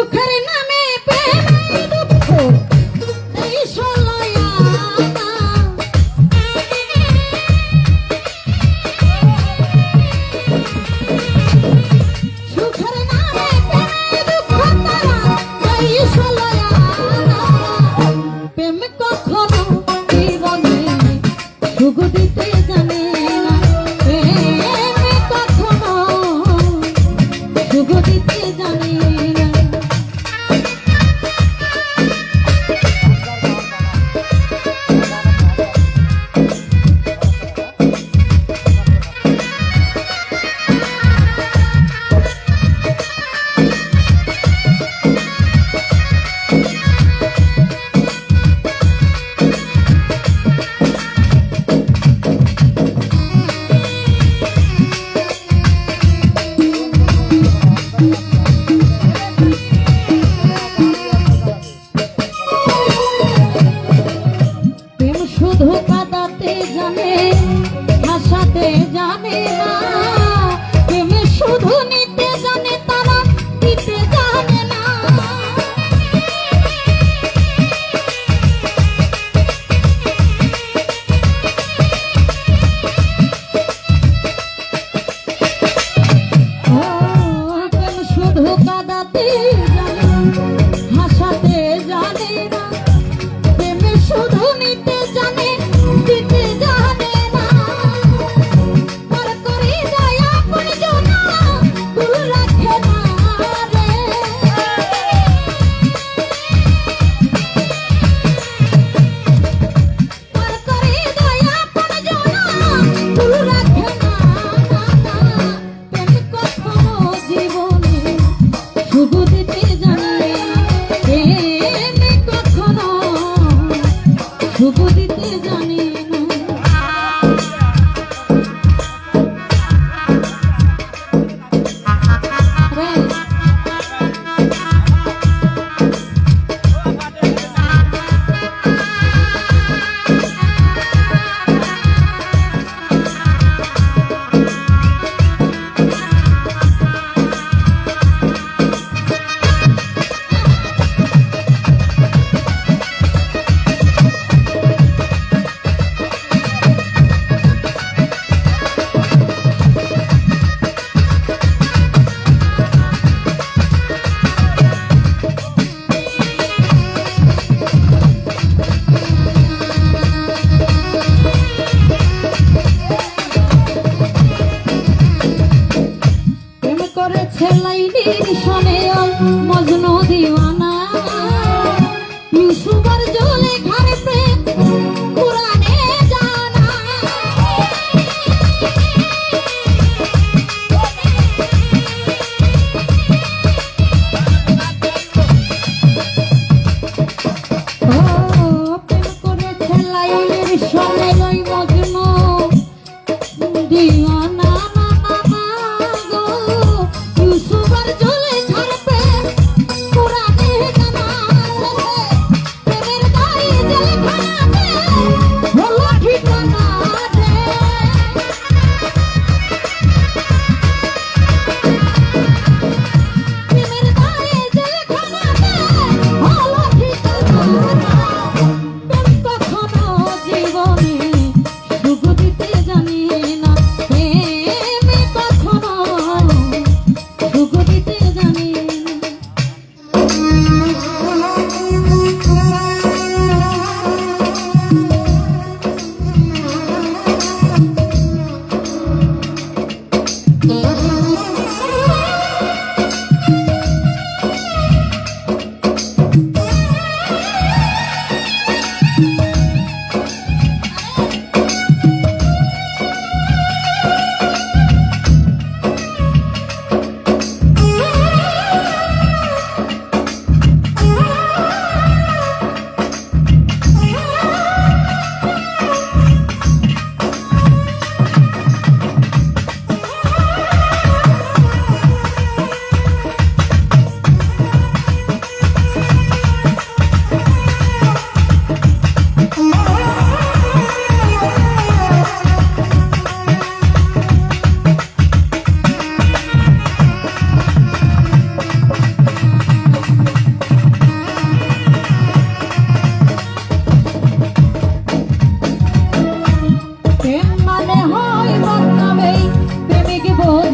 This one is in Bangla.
sukar জানে জানে না। প্রেমে শুধু নিতে জানে না। শুধু কাদাতে জানে Oh. হয় মত নামেই প্রেমিক বোধ।